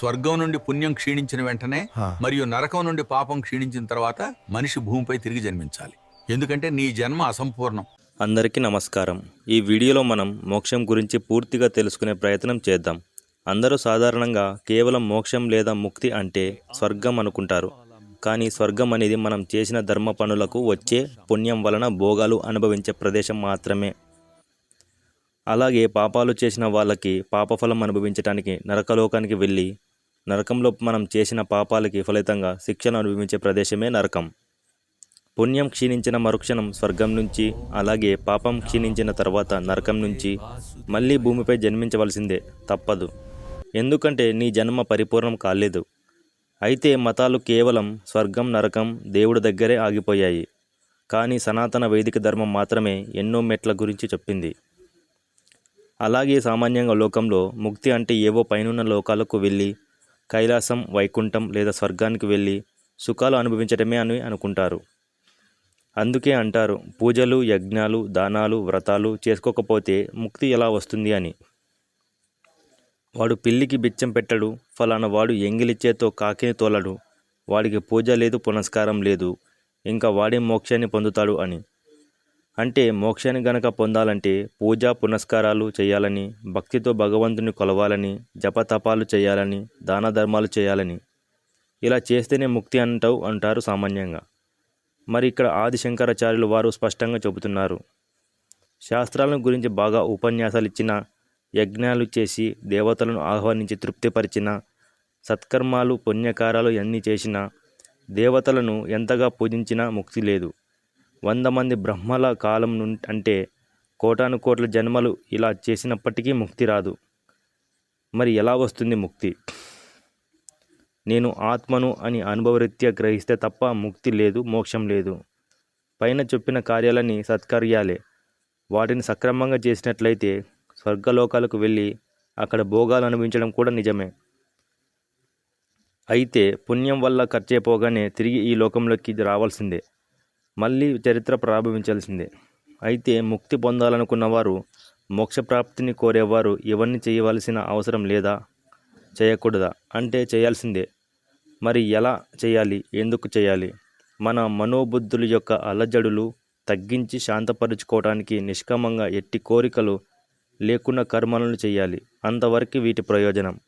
స్వర్గం నుండి పుణ్యం క్షీణించిన వెంటనే. మరియు నరకం నుండి పాపం క్షీణించిన తర్వాత మనిషి భూమిపై తిరిగి జన్మించాలి. ఎందుకంటే నీ జన్మ అసంపూర్ణం. అందరికీ నమస్కారం. ఈ వీడియోలో మనం మోక్షం గురించి పూర్తిగా తెలుసుకునే ప్రయత్నం చేద్దాం. అందరూ సాధారణంగా కేవలం మోక్షం లేదా ముక్తి అంటే స్వర్గం అనుకుంటారు. కానీ స్వర్గం అనేది మనం చేసిన ధర్మ పనులకు వచ్చే పుణ్యం వలన భోగాలు అనుభవించే ప్రదేశం మాత్రమే. అలాగే పాపాలు చేసిన వాళ్ళకి పాపఫలం అనుభవించడానికి నరకలోకానికి వెళ్ళి నరకంలో మనం చేసిన పాపాలకి ఫలితంగా శిక్షను అనుభవించే ప్రదేశమే నరకం. పుణ్యం క్షీణించిన మరుక్షణం స్వర్గం నుంచి అలాగే పాపం క్షీణించిన తర్వాత నరకం నుంచి మళ్ళీ భూమిపై జన్మించవలసిందే తప్పదు. ఎందుకంటే నీ జన్మ పరిపూర్ణం కాలేదు. అయితే మతాలు కేవలం స్వర్గం నరకం దేవుడి దగ్గరే ఆగిపోయాయి. కానీ సనాతన వైదిక ధర్మం మాత్రమే ఎన్నో మెట్ల గురించి చెప్పింది. అలాగే సామాన్యంగా లోకంలో ముక్తి అంటే ఏవో పైనున్న లోకాలకు వెళ్ళి కైలాసం వైకుంఠం లేదా స్వర్గానికి వెళ్ళి సుఖాలు అనుభవించడమే అని అనుకుంటారు. అందుకే అంటారు పూజలు యజ్ఞాలు దానాలు వ్రతాలు చేసుకోకపోతే ముక్తి ఎలా వస్తుంది అని. వాడు పిల్లికి బిచ్చం పెట్టడు ఫలానా వాడు ఎంగిలిచ్చేతో కాకిని తోలడు వాడికి పూజ లేదు పునస్కారం లేదు ఇంకా వాడే మోక్షాన్ని పొందుతాడు అని. అంటే మోక్షాన్ని గనక పొందాలంటే పూజ పునస్కారాలు చేయాలని భక్తితో భగవంతుని కొలవాలని జపతపాలు చేయాలని దాన ధర్మాలు చేయాలని. ఇలా చేస్తేనే ముక్తి అంటావు అంటారు సామాన్యంగా. మరి ఇక్కడ ఆది శంకరాచార్యులు వారు స్పష్టంగా చెబుతున్నారు. శాస్త్రాలను గురించి బాగా ఉపన్యాసాలు ఇచ్చిన యజ్ఞాలు చేసి దేవతలను ఆహ్వానించి తృప్తిపరిచిన సత్కర్మాలు పుణ్యకారాలు ఎన్ని చేసినా దేవతలను ఎంతగా పూజించినా ముక్తి లేదు. వంద మంది బ్రహ్మల కాలం ను అంటే కోటాను కోట్ల జన్మలు ఇలా చేసినప్పటికీ ముక్తి రాదు. మరి ఎలా వస్తుంది ముక్తి? నేను ఆత్మను అని అనుభవరీత్యా గ్రహిస్తే తప్ప ముక్తి లేదు మోక్షం లేదు. పైన చెప్పిన కార్యాలని సత్కార్యాలే. వాటిని సక్రమంగా చేసినట్లయితే స్వర్గలోకాలకు వెళ్ళి అక్కడ భోగాలు అనుభవించడం కూడా నిజమే. అయితే పుణ్యం వల్ల ఖర్చైపోగానే తిరిగి ఈ లోకంలోకి రావాల్సిందే. మళ్ళీ చరిత్ర ప్రారంభించాల్సిందే. అయితే ముక్తి పొందాలనుకున్న వారు మోక్షప్రాప్తిని కోరేవారు ఇవన్నీ చేయవలసిన అవసరం లేదా? చేయకూడదా? అంటే చేయాల్సిందే. మరి ఎలా చేయాలి? ఎందుకు చేయాలి? మన మనోబుద్ధుల యొక్క అలజడులు తగ్గించి శాంతపరుచుకోవడానికి నిష్కామంగా ఎట్టి కోరికలు లేకున్న కర్మలను చేయాలి. అంతవరకు వీటి ప్రయోజనం.